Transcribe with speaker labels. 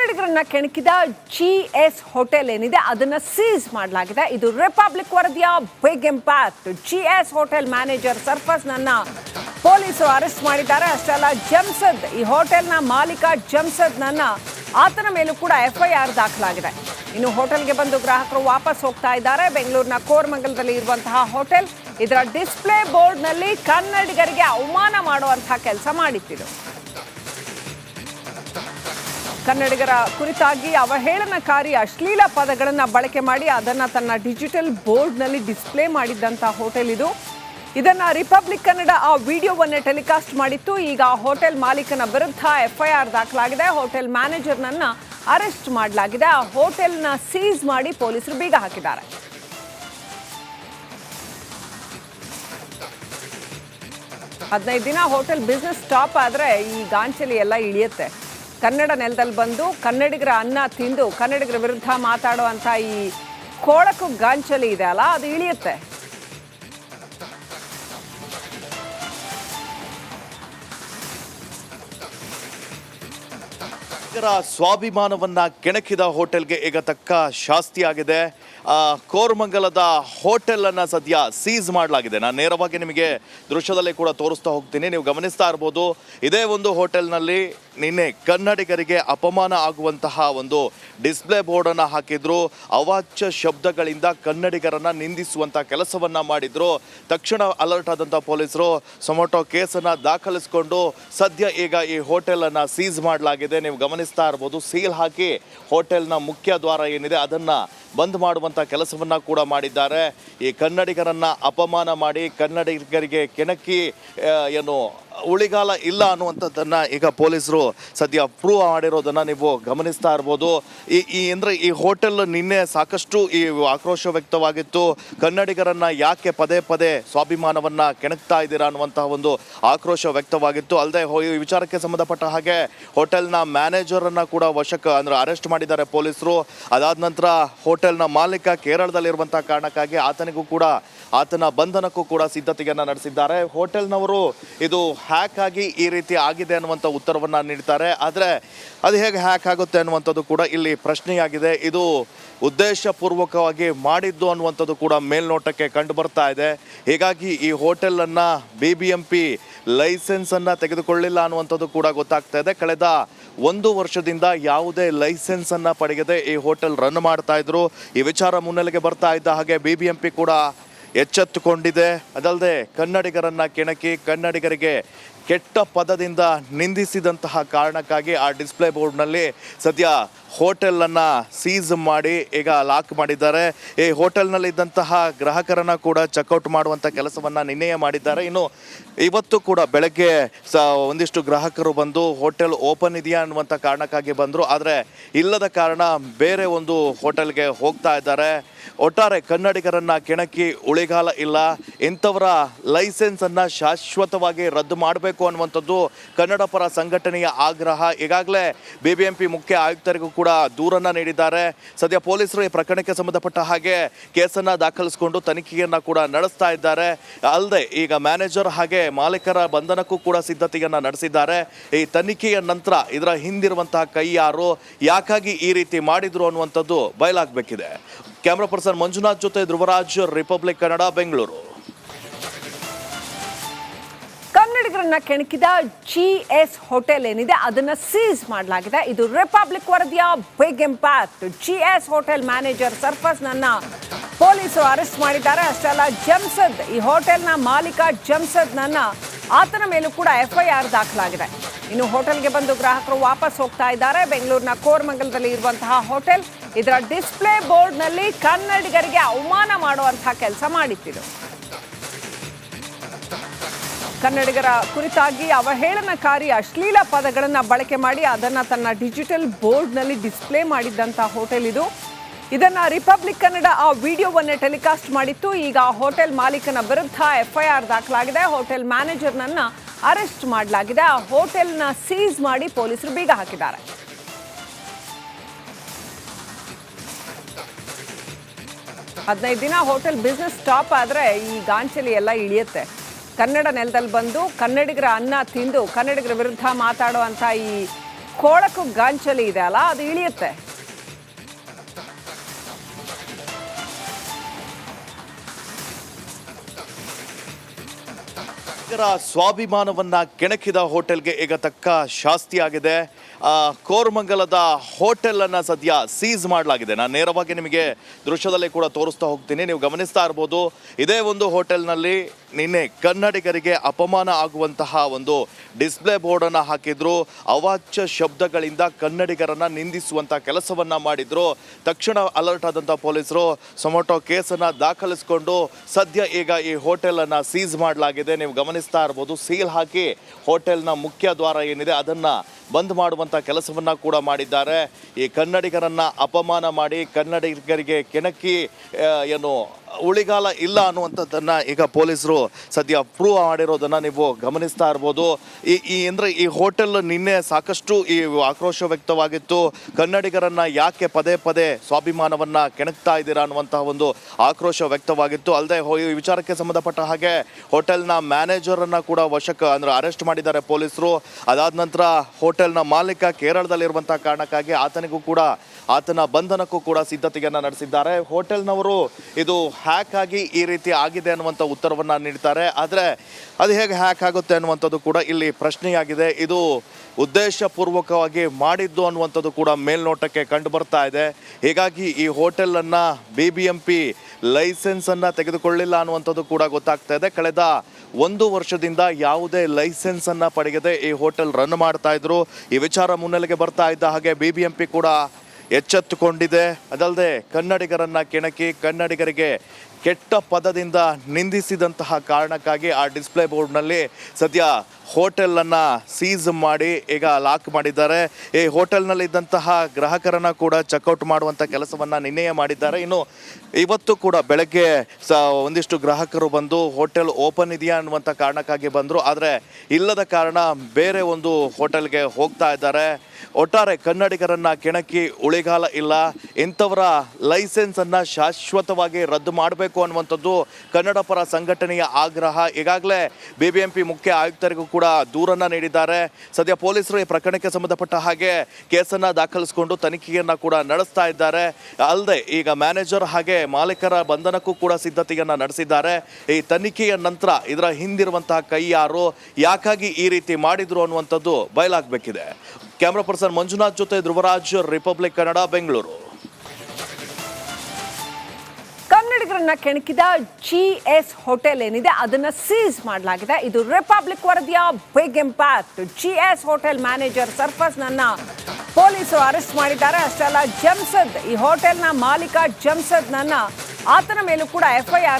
Speaker 1: ಕನ್ನಡಿಗರನ್ನ ಕೆಣಕಿದ G S hotel ಏನಿದೆ, ಅದನ್ನ ಸೀಸ್ ಮಾಡಲಾಗಿದೆ. ಇದು ರಿಪಬ್ಲಿಕ್ ವರದಿಯ big impact. G S hotel manager ಸರ್ಫಸ್ ನನ್ನ ಪೊಲೀಸರು ಅರೆಸ್ಟ್ ಮಾಡಿದ್ದಾರೆ. ಅಷ್ಟೇ ಅಲ್ಲ ಜಮ್ಸದ್, ಈ ಹೋಟೆಲ್ನ ಮಾಲೀಕ ಜಮ್ಸದ್ ನನ್ನ ಆತನ ಮೇಲೂ ಕೂಡ ಎಫ್ಐಆರ್ ದಾಖಲಾಗಿದೆ. ಇನ್ನು ಹೋಟೆಲ್ಗೆ ಬಂದು ಗ್ರಾಹಕರು ವಾಪಸ್ ಹೋಗ್ತಾ ಇದ್ದಾರೆ. ಬೆಂಗಳೂರಿನ ಕೋರ್ಮಂಗಲದಲ್ಲಿ ಇರುವಂತಹ ಹೋಟೆಲ್, ಇದರ ಡಿಸ್ಪ್ಲೇ ಬೋರ್ಡ್ನಲ್ಲಿ ಕನ್ನಡಿಗರಿಗೆ ಅವಮಾನ ಮಾಡುವಂತಹ ಕೆಲಸ ಮಾಡಿತ್ತಿದೆ. ಕನ್ನಡಿಗರ ಕುರಿತಾಗಿ ಅವಹೇಳನಕಾರಿ ಅಶ್ಲೀಲ ಪದಗಳನ್ನು ಬಳಕೆ ಮಾಡಿ ಅದನ್ನು ತನ್ನ ಡಿಜಿಟಲ್ ಬೋರ್ಡ್ನಲ್ಲಿ ಡಿಸ್ಪ್ಲೇ ಮಾಡಿದ್ದಂಥ ಹೋಟೆಲ್ ಇದು. ಇದನ್ನು ರಿಪಬ್ಲಿಕ್ ಕನ್ನಡ ಆ ವಿಡಿಯೋವನ್ನೇ ಟೆಲಿಕಾಸ್ಟ್ ಮಾಡಿತ್ತು. ಈಗ ಆ ಹೋಟೆಲ್ ಮಾಲೀಕನ ವಿರುದ್ಧ ಎಫ್ಐಆರ್ ದಾಖಲಾಗಿದೆ. ಹೋಟೆಲ್ ಮ್ಯಾನೇಜರ್ನನ್ನು ಅರೆಸ್ಟ್ ಮಾಡಲಾಗಿದೆ. ಆ ಹೋಟೆಲ್ನ ಸೀಸ್ ಮಾಡಿ ಪೊಲೀಸರು ಬೀಗ ಹಾಕಿದ್ದಾರೆ. ಹದಿನೈದು ದಿನ ಹೋಟೆಲ್ ಬಿಸ್ನೆಸ್ ಸ್ಟಾಪ್ ಆದರೆ ಈ ಗಾಂಚಲಿ ಎಲ್ಲ ಇಳಿಯುತ್ತೆ. ಕನ್ನಡ ನೆಲದಲ್ಲಿ ಬಂದು ಕನ್ನಡಿಗರ ಅನ್ನ ತಿಂದು ಕನ್ನಡಿಗರ ವಿರುದ್ಧ ಮಾತಾಡುವಂಥ ಈ ಕೋಳಕು ಗಾಂಚಲಿ ಇದೆ ಅಲ್ಲ, ಅದು ಇಳಿಯುತ್ತೆ.
Speaker 2: ಸ್ವಾಭಿಮಾನವನ್ನ ಕೆಣಕಿದ ಹೋಟೆಲ್ಗೆ ಈಗ ತಕ್ಕ ಶಾಸ್ತಿ ಆಗಿದೆ ಕೋರಮಂಗಲದ ಹೋಟೆಲ್ ಅನ್ನ ಸದ್ಯ ಸೀಸ್ ಮಾಡಲಾಗಿದೆ. ನಾನು ನೇರವಾಗಿ ನಿಮಗೆ ದೃಶ್ಯದಲ್ಲಿ ಕೂಡ ತೋರಿಸ್ತಾ ಹೋಗ್ತೀನಿ. ನೀವು ಗಮನಿಸ್ತಾ ಇರ್ಬೋದು, ಇದೇ ಒಂದು ಹೋಟೆಲ್ನಲ್ಲಿ ನಿನ್ನೆ ಕನ್ನಡಿಗರಿಗೆ ಅಪಮಾನ ಆಗುವಂತಹ ಒಂದು ಡಿಸ್ಪ್ಲೇ ಬೋರ್ಡನ್ನು ಹಾಕಿದ್ರು. ಅವಾಚ್ಯ ಶಬ್ದಗಳಿಂದ ಕನ್ನಡಿಗರನ್ನು ನಿಂದಿಸುವಂತ ಕೆಲಸವನ್ನ ಮಾಡಿದ್ರು. ತಕ್ಷಣ ಅಲರ್ಟ್ ಆದಂಥ ಪೊಲೀಸರು ಸೊಮೊಟೊ ಕೇಸನ್ನು ದಾಖಲಿಸಿಕೊಂಡು ಸದ್ಯ ಈಗ ಈ ಹೋಟೆಲ್ ಅನ್ನ ಸೀಸ್ ಮಾಡಲಾಗಿದೆ. ನೀವು ಗಮನಿಸ್ತಾ ಇರ್ಬೋದು, ಸೀಲ್ ಹಾಕಿ ಹೋಟೆಲ್ನ ಮುಖ್ಯ ದ್ವಾರ ಏನಿದೆ ಅದನ್ನ ಬಂದ್ ಮಾಡುವಂತ ಕೆಲಸವನ್ನು ಕೂಡ ಮಾಡಿದ್ದಾರೆ. ಈ ಕನ್ನಡಿಗರನ್ನು ಅಪಮಾನ ಮಾಡಿ ಕನ್ನಡಿಗರಿಗೆ ಕೆಣಕಿ ಏನು ಉಳಿಗಾಲ ಇಲ್ಲ ಅನ್ನುವಂಥದ್ದನ್ನು ಈಗ ಪೊಲೀಸರು ಸದ್ಯ ಪ್ರೂವ್ ಮಾಡಿರೋದನ್ನು ನೀವು ಗಮನಿಸ್ತಾ ಇರ್ಬೋದು. ಈ ಈ ಅಂದರೆ ಈ ಹೋಟೆಲ್ ನಿನ್ನೆ ಸಾಕಷ್ಟು ಈ ಆಕ್ರೋಶ ವ್ಯಕ್ತವಾಗಿತ್ತು. ಕನ್ನಡಿಗರನ್ನು ಯಾಕೆ ಪದೇ ಪದೇ ಸ್ವಾಭಿಮಾನವನ್ನು ಕೆಣಕ್ತಾ ಇದ್ದೀರಾ ಅನ್ನುವಂತಹ ಒಂದು ಆಕ್ರೋಶ ವ್ಯಕ್ತವಾಗಿತ್ತು. ಅಲ್ಲದೆ ಈ ವಿಚಾರಕ್ಕೆ ಸಂಬಂಧಪಟ್ಟ ಹಾಗೆ ಹೋಟೆಲ್ನ ಮ್ಯಾನೇಜರನ್ನು ಕೂಡ ವಶಕ್ಕೆ, ಅಂದರೆ ಅರೆಸ್ಟ್ ಮಾಡಿದ್ದಾರೆ ಪೊಲೀಸರು. ಅದಾದ ನಂತರ ಹೋಟೆಲ್ನ ಮಾಲೀಕ ಕೇರಳದಲ್ಲಿರುವಂಥ ಕಾರಣಕ್ಕಾಗಿ ಆತನಿಗೂ ಕೂಡ, ಆತನ ಬಂಧನಕ್ಕೂ ಕೂಡ ಸಿದ್ಧತೆಯನ್ನು ನಡೆಸಿದ್ದಾರೆ. ಹೋಟೆಲ್ನವರು ಇದು ಹ್ಯಾಕ್ ಆಗಿ ಈ ರೀತಿ ಆಗಿದೆ ಅನ್ನುವಂಥ ಉತ್ತರವನ್ನು ನೀಡ್ತಾರೆ. ಆದರೆ ಅದು ಹೇಗೆ ಹ್ಯಾಕ್ ಆಗುತ್ತೆ ಅನ್ನುವಂಥದ್ದು ಕೂಡ ಇಲ್ಲಿ ಪ್ರಶ್ನೆಯಾಗಿದೆ. ಇದು ಉದ್ದೇಶಪೂರ್ವಕವಾಗಿ ಮಾಡಿದ್ದು ಅನ್ನುವಂಥದ್ದು ಕೂಡ ಮೇಲ್ನೋಟಕ್ಕೆ ಕಂಡು ಬರ್ತಾ ಇದೆ. ಹೀಗಾಗಿ ಈ ಹೋಟೆಲನ್ನು ಬಿ ಬಿ ಎಂ ಪಿ ಲೈಸೆನ್ಸನ್ನು ತೆಗೆದುಕೊಳ್ಳಿಲ್ಲ ಅನ್ನುವಂಥದ್ದು ಕೂಡ ಗೊತ್ತಾಗ್ತಾ ಇದೆ. ಕಳೆದ ಒಂದು ವರ್ಷದಿಂದ ಯಾವುದೇ ಲೈಸೆನ್ಸನ್ನು ಪಡೆಯದೆ ಈ ಹೋಟೆಲ್ ರನ್ ಮಾಡ್ತಾ ಇದ್ರು. ಈ ವಿಚಾರ ಮುನ್ನೆಲೆಗೆ ಬರ್ತಾ ಇದ್ದ ಹಾಗೆ ಬಿ ಬಿ ಎಂ ಪಿ ಕೂಡ ಎಚ್ಚೆತ್ತುಕೊಂಡಿದೆ. ಅದಲ್ಲದೆ ಕನ್ನಡಿಗರನ್ನು ಕೆಣಕಿ ಕನ್ನಡಿಗರಿಗೆ ಕೆಟ್ಟ ಪದದಿಂದ ನಿಂದಿಸಿದಂತಹ ಕಾರಣಕ್ಕಾಗಿ ಆ ಡಿಸ್ಪ್ಲೇ ಬೋರ್ಡ್ನಲ್ಲಿ ಸದ್ಯ ಹೋಟೆಲನ್ನು ಸೀಸ್ ಮಾಡಿ ಈಗ ಲಾಕ್ ಮಾಡಿದ್ದಾರೆ. ಈ ಹೋಟೆಲ್ನಲ್ಲಿದ್ದಂತಹ ಗ್ರಾಹಕರನ್ನ ಕೂಡ ಚೆಕ್ಔಟ್ ಮಾಡುವಂಥ ಕೆಲಸವನ್ನ ನಿನ್ನೆಯೇ ಮಾಡಿದ್ದಾರೆ. ಇನ್ನು ಇವತ್ತು ಕೂಡ ಬೆಳಗ್ಗೆ ಸ ಒಂದಿಷ್ಟು ಗ್ರಾಹಕರು ಬಂದು ಹೋಟೆಲ್ ಓಪನ್ ಇದೆಯಾ ಅನ್ನುವಂಥ ಕಾರಣಕ್ಕಾಗಿ ಬಂದರು. ಆದರೆ ಇಲ್ಲದ ಕಾರಣ ಬೇರೆ ಒಂದು ಹೋಟೆಲ್ಗೆ ಹೋಗ್ತಾ ಇದ್ದಾರೆ. ಒಟ್ಟಾರೆ ಕನ್ನಡಿಗರನ್ನು ಕೆಣಕಿ ಉಳಿಗಾಲ ಇಲ್ಲ. ಇಂಥವರ ಲೈಸೆನ್ಸ್ ಅನ್ನ ಶಾಶ್ವತವಾಗಿ ರದ್ದು ಮಾಡಬೇಕು ಅನ್ನುವಂಥದ್ದು ಕನ್ನಡ ಪರ ಸಂಘಟನೆಯ ಆಗ್ರಹ. ಈಗಾಗಲೇ ಬಿಬಿಎಂಪಿ ಮುಖ್ಯ ಆಯುಕ್ತರಿಗೂ ಕೂಡ ದೂರನ್ನ ನೀಡಿದ್ದಾರೆ. ಸದ್ಯ ಪೊಲೀಸರು ಈ ಪ್ರಕರಣಕ್ಕೆ ಸಂಬಂಧಪಟ್ಟ ಹಾಗೆ ಕೇಸನ್ನ ದಾಖಲಿಸಿಕೊಂಡು ತನಿಖೆಯನ್ನ ಕೂಡ ನಡೆಸ್ತಾ ಇದ್ದಾರೆ. ಅಲ್ಲದೆ ಈಗ ಮ್ಯಾನೇಜರ್ ಹಾಗೆ ಮಾಲೀಕರ ಬಂಧನಕ್ಕೂ ಕೂಡ ಸಿದ್ಧತೆಯನ್ನ ನಡೆಸಿದ್ದಾರೆ. ಈ ತನಿಖೆಯ ನಂತರ ಇದರ ಹಿಂದಿರುವಂತಹ ಕೈ ಯಾರು, ಯಾಕಾಗಿ ಈ ರೀತಿ ಮಾಡಿದ್ರು ಅನ್ನುವಂಥದ್ದು ಬಯಲಾಗಬೇಕಿದೆ. ಕ್ಯಾಮ್ರಾ ಪರ್ಸನ್ ಮಂಜುನಾಥ್ ಜೊತೆ ಧ್ರುವರಾಜ್, ರಿಪಬ್ಲಿಕ್ ಕನ್ನಡ, ಬೆಂಗಳೂರು.
Speaker 1: ಕನ್ನಡಿಗರನ್ನ ಕೆಣಕಿದ ಜಿ ಎಸ್ ಹೋಟೆಲ್ ಏನಿದೆ, ಅದನ್ನ ಸೀಸ್ ಮಾಡಲಾಗಿದೆ. ಇದು ರಿಪಬ್ಲಿಕ್ ವರದಿಯ big impact. G S hotel manager ಸರ್ಫಸ್ ನನ್ನ ಪೊಲೀಸರು ಅರೆಸ್ಟ್ ಮಾಡಿದ್ದಾರೆ. ಅಷ್ಟೇ ಅಲ್ಲ ಜಮ್ಸದ್, ಈ ಹೋಟೆಲ್ನ ಮಾಲೀಕ ಜಮ್ಸದ್ ನನ್ನ ಆತನ ಮೇಲೂ ಕೂಡ ಎಫ್ಐಆರ್ ದಾಖಲಾಗಿದೆ. ಇನ್ನು ಹೋಟೆಲ್ಗೆ ಬಂದು ಗ್ರಾಹಕರು ವಾಪಸ್ ಹೋಗ್ತಾ ಇದ್ದಾರೆ. ಬೆಂಗಳೂರಿನ ಕೋರ್ಮಂಗಲದಲ್ಲಿ ಇರುವಂತಹ ಹೋಟೆಲ್, ಇದರ ಡಿಸ್ಪ್ಲೇ ಬೋರ್ಡ್ನಲ್ಲಿ ಕನ್ನಡಿಗರಿಗೆ ಅವಮಾನ ಮಾಡುವಂತಹ ಕೆಲಸ ಮಾಡಿತ್ತಿದೆ ಕನ್ನಡಿಗರ ಕುರಿತಾಗಿ ಅವಹೇಳನಕಾರಿ ಅಶ್ಲೀಲ ಪದಗಳನ್ನು ಬಳಕೆ ಮಾಡಿ ಅದನ್ನು ತನ್ನ ಡಿಜಿಟಲ್ ಬೋರ್ಡ್ನಲ್ಲಿ ಡಿಸ್ಪ್ಲೇ ಮಾಡಿದ್ದಂಥ ಹೋಟೆಲ್ ಇದು. ಇದನ್ನ ರಿಪಬ್ಲಿಕ್ ಕನ್ನಡ ಆ ವಿಡಿಯೋವನ್ನೇ ಟೆಲಿಕಾಸ್ಟ್ ಮಾಡಿತ್ತು. ಈಗ ಆ ಹೋಟೆಲ್ ಮಾಲೀಕನ ವಿರುದ್ಧ ಎಫ್ಐಆರ್ ದಾಖಲಾಗಿದೆ. ಹೋಟೆಲ್ ಮ್ಯಾನೇಜರ್ನನ್ನ ಅರೆಸ್ಟ್ ಮಾಡಲಾಗಿದೆ. ಆ ಹೋಟೆಲ್ನ ಸೀಸ್ ಮಾಡಿ ಪೊಲೀಸರು ಬೀಗ ಹಾಕಿದ್ದಾರೆ. ಹದಿನೈದು ದಿನ ಹೋಟೆಲ್ ಬಿಸ್ನೆಸ್ ಸ್ಟಾಪ್ ಆದರೆ ಈ ಗಾಂಚಲಿ ಎಲ್ಲ ಇಳಿಯುತ್ತೆ. ಕನ್ನಡ ನೆಲದಲ್ಲಿ ಬಂದು ಕನ್ನಡಿಗರ ಅನ್ನ ತಿಂದು ಕನ್ನಡಿಗರ ವಿರುದ್ಧ ಮಾತಾಡುವಂಥ ಈ ಕೋಳಕು ಗಾಂಚಲಿ ಇದೆ ಅಲ್ಲ, ಅದು ಇಳಿಯುತ್ತೆ.
Speaker 2: ಸ್ವಾಭಿಮಾನವನ್ನ ಕೆಣಕಿದ ಹೋಟೆಲ್ಗೆ ಈಗ ತಕ್ಕ ಶಾಸ್ತಿ ಆಗಿದೆ ಕೋರಮಂಗಲದ ಹೋಟೆಲ್ ಅನ್ನ ಸದ್ಯ ಸೀಸ್ ಮಾಡಲಾಗಿದೆ. ನಾನು ನೇರವಾಗಿ ನಿಮಗೆ ದೃಶ್ಯದಲ್ಲಿ ಕೂಡ ತೋರಿಸ್ತಾ ಹೋಗ್ತೀನಿ. ನೀವು ಗಮನಿಸ್ತಾ ಇರ್ಬೋದು, ಇದೇ ಒಂದು ಹೋಟೆಲ್ನಲ್ಲಿ ನಿನ್ನೆ ಕನ್ನಡಿಗರಿಗೆ ಅಪಮಾನ ಆಗುವಂತಹ ಒಂದು ಡಿಸ್ಪ್ಲೇ ಬೋರ್ಡನ್ನು ಹಾಕಿದ್ರು. ಅವಾಚ್ಯ ಶಬ್ದಗಳಿಂದ ಕನ್ನಡಿಗರನ್ನು ನಿಂದಿಸುವಂಥ ಕೆಲಸವನ್ನ ಮಾಡಿದ್ರು. ತಕ್ಷಣ ಅಲರ್ಟ್ ಆದಂಥ ಪೊಲೀಸರು ಸೊಮೊಟೊ ಕೇಸನ್ನು ದಾಖಲಿಸಿಕೊಂಡು ಸದ್ಯ ಈಗ ಈ ಹೋಟೆಲ್ ಅನ್ನ ಸೀಸ್ ಮಾಡಲಾಗಿದೆ. ನೀವು ಗಮನಿಸ್ತಾ ಇರ್ಬೋದು, ಸೀಲ್ ಹಾಕಿ ಹೋಟೆಲ್ನ ಮುಖ್ಯ ದ್ವಾರ ಏನಿದೆ, ಅದನ್ನ ಬಂದ್ ಮಾಡುವಂತ ಕೆಲಸವನ್ನು ಕೂಡ ಮಾಡಿದ್ದಾರೆ. ಈ ಕನ್ನಡಿಗರನ್ನು ಅಪಮಾನ ಮಾಡಿ ಕನ್ನಡಿಗರಿಗೆ ಕೆಣಕಿ ಏನು ಉಳಿಗಾಲ ಇಲ್ಲ ಅನ್ನುವಂಥದ್ದನ್ನು ಈಗ ಪೊಲೀಸರು ಸದ್ಯ ಪ್ರೂವ್ ಮಾಡಿರೋದನ್ನು ನೀವು ಗಮನಿಸ್ತಾ ಇರ್ಬೋದು. ಈ ಈ ಅಂದರೆ ಈ ಹೋಟೆಲ್ ನಿನ್ನೆ ಸಾಕಷ್ಟು ಈ ಆಕ್ರೋಶ ವ್ಯಕ್ತವಾಗಿತ್ತು. ಕನ್ನಡಿಗರನ್ನು ಯಾಕೆ ಪದೇ ಪದೇ ಸ್ವಾಭಿಮಾನವನ್ನು ಕೆಣಕ್ತಾ ಇದ್ದೀರಾ ಅನ್ನುವಂತಹ ಒಂದು ಆಕ್ರೋಶ ವ್ಯಕ್ತವಾಗಿತ್ತು. ಅಲ್ಲದೆ ಈ ವಿಚಾರಕ್ಕೆ ಸಂಬಂಧಪಟ್ಟ ಹಾಗೆ ಹೋಟೆಲ್ನ ಮ್ಯಾನೇಜರನ್ನು ಕೂಡ ವಶಕ್ಕೆ ಅಂದರೆ ಅರೆಸ್ಟ್ ಮಾಡಿದ್ದಾರೆ ಪೊಲೀಸರು. ಅದಾದ ನಂತರ ಹೋಟೆಲ್ನ ಮಾಲೀಕ ಕೇರಳದಲ್ಲಿರುವಂತಹ ಕಾರಣಕ್ಕಾಗಿ ಆತನಿಗೂ ಕೂಡ ಆತನ ಬಂಧನಕ್ಕೂ ಕೂಡ ಸಿದ್ಧತೆಯನ್ನು ನಡೆಸಿದ್ದಾರೆ. ಹೋಟೆಲ್ನವರು ಇದು ಹ್ಯಾಕ್ ಆಗಿ ಈ ರೀತಿ ಆಗಿದೆ ಅನ್ನುವಂಥ ಉತ್ತರವನ್ನು ನೀಡ್ತಾರೆ. ಆದರೆ ಅದು ಹೇಗೆ ಹ್ಯಾಕ್ ಆಗುತ್ತೆ ಅನ್ನುವಂಥದ್ದು ಕೂಡ ಇಲ್ಲಿ ಪ್ರಶ್ನೆಯಾಗಿದೆ. ಇದು ಉದ್ದೇಶಪೂರ್ವಕವಾಗಿ ಮಾಡಿದ್ದು ಅನ್ನುವಂಥದ್ದು ಕೂಡ ಮೇಲ್ನೋಟಕ್ಕೆ ಕಂಡು ಬರ್ತಾ ಇದೆ. ಹೀಗಾಗಿ ಈ ಹೋಟೆಲನ್ನು ಬಿ ಬಿ ಎಂ ಪಿ ಲೈಸೆನ್ಸನ್ನು ತೆಗೆದುಕೊಳ್ಳಿಲ್ಲ ಅನ್ನುವಂಥದ್ದು ಕೂಡ ಗೊತ್ತಾಗ್ತಾ ಇದೆ. ಕಳೆದ ಒಂದು ವರ್ಷದಿಂದ ಯಾವುದೇ ಲೈಸೆನ್ಸನ್ನು ಪಡೆಯದೆ ಈ ಹೋಟೆಲ್ ರನ್ ಮಾಡ್ತಾ ಇದ್ರು. ಈ ವಿಚಾರ ಮುನ್ನೆಲೆಗೆ ಬರ್ತಾ ಇದ್ದ ಹಾಗೆ ಬಿ ಬಿ ಎಂ ಕೂಡ ಎಚ್ಚೆತ್ತುಕೊಂಡಿದೆ. ಅದಲ್ಲದೆ ಕನ್ನಡಿಗರನ್ನ ಕೆಣಕಿ, ಕನ್ನಡಿಗರಿಗೆ ಕೆಟ್ಟ ಪದದಿಂದ ನಿಂದಿಸಿದಂತಹ ಕಾರಣಕ್ಕಾಗಿ ಆ ಡಿಸ್ಪ್ಲೇ ಬೋರ್ಡ್ನಲ್ಲಿ ಸದ್ಯ ಹೋಟೆಲನ್ನು ಸೀಸ್ ಮಾಡಿ, ಈಗ ಲಾಕ್ ಮಾಡಿದ್ದಾರೆ. ಈ ಹೋಟೆಲ್ನಲ್ಲಿ ಇದ್ದಂತಹ ಗ್ರಾಹಕರನ್ನ ಕೂಡ ಚೆಕ್ಔಟ್ ಮಾಡುವಂಥ ಕೆಲಸವನ್ನ ನಿನ್ನೆಯೇ ಮಾಡಿದ್ದಾರೆ. ಇನ್ನು ಇವತ್ತು ಕೂಡ ಬೆಳಗ್ಗೆ ಸ, ಒಂದಿಷ್ಟು ಗ್ರಾಹಕರು ಬಂದು ಹೋಟೆಲ್ ಓಪನ್ ಇದೆಯಾ ಅನ್ನುವಂಥ ಕಾರಣಕ್ಕಾಗಿ ಬಂದರು. ಆದರೆ ಇಲ್ಲದ ಕಾರಣ ಬೇರೆ ಒಂದು ಹೋಟೆಲ್ಗೆ ಹೋಗ್ತಾ ಇದ್ದಾರೆ. ಒಟ್ಟಾರೆ ಕನ್ನಡಿಗರನ್ನ ಕೆಣಕಿ ಉಳಿಗಾಲ ಇಲ್ಲ, ಇಂಥವರ ಲೈಸೆನ್ಸ್ ಅನ್ನ ಶಾಶ್ವತವಾಗಿ ರದ್ದು ಮಾಡಬೇಕು ಅನ್ನುವಂಥದ್ದು ಕನ್ನಡ ಪರ ಸಂಘಟನೆಯ ಆಗ್ರಹ. ಈಗಾಗಲೇ ಬಿಬಿಎಂಪಿ ಮುಖ್ಯ ಆಯುಕ್ತರಿಗೂ ಕೂಡ ದೂರನ್ನ ನೀಡಿದ್ದಾರೆ. ಸದ್ಯ ಪೊಲೀಸರು ಈ ಪ್ರಕರಣಕ್ಕೆ ಸಂಬಂಧಪಟ್ಟ ಹಾಗೆ ಕೇಸನ್ನ ದಾಖಲಿಸಿಕೊಂಡು ತನಿಖೆಯನ್ನ ಕೂಡ ನಡೆಸ್ತಾ ಇದ್ದಾರೆ. ಅಲ್ಲದೆ ಈಗ ಮ್ಯಾನೇಜರ್ ಹಾಗೆ ಮಾಲೀಕರ ಬಂಧನಕ್ಕೂ ಕೂಡ ಸಿದ್ಧತೆಯನ್ನ ನಡೆಸಿದ್ದಾರೆ. ಈ ತನಿಖೆಯ ನಂತರ ಇದರ ಹಿಂದಿರುವಂತಹ ಕೈ ಯಾರು, ಯಾಕಾಗಿ ಈ ರೀತಿ ಮಾಡಿದ್ರು ಅನ್ನುವಂಥದ್ದು ಬಯಲಾಗಬೇಕಿದೆ. ಕ್ಯಾಮ್ರಾ ಪರ್ಸನ್ ಮಂಜುನಾಥ್ ಜೊತೆ ಧ್ರುವರಾಜ್, ರಿಪಬ್ಲಿಕ್ ಕನ್ನಡ, ಬೆಂಗಳೂರು.
Speaker 1: ಕನ್ನಡಿಗರನ್ನ ಕೆಣಕಿದ ಜಿ ಎಸ್ ಹೋಟೆಲ್ ಏನಿದೆ, ಅದನ್ನ ಸೀಸ್ ಮಾಡಲಾಗಿದೆ. ಇದು ರಿಪಬ್ಲಿಕ್ ವರದಿಯ big impact. G S hotel manager ಸರ್ಫಸ್ ನನ್ನ ಪೊಲೀಸರು ಅರೆಸ್ಟ್ ಮಾಡಿದ್ದಾರೆ. ಅಷ್ಟೇ ಅಲ್ಲ ಜಮ್ಸದ್, ಈ ಹೋಟೆಲ್ನ ಮಾಲೀಕ ಜಮ್ಸದ್ ನನ್ನ ಆತನ ಮೇಲೂ ಕೂಡ ಎಫ್ಐಆರ್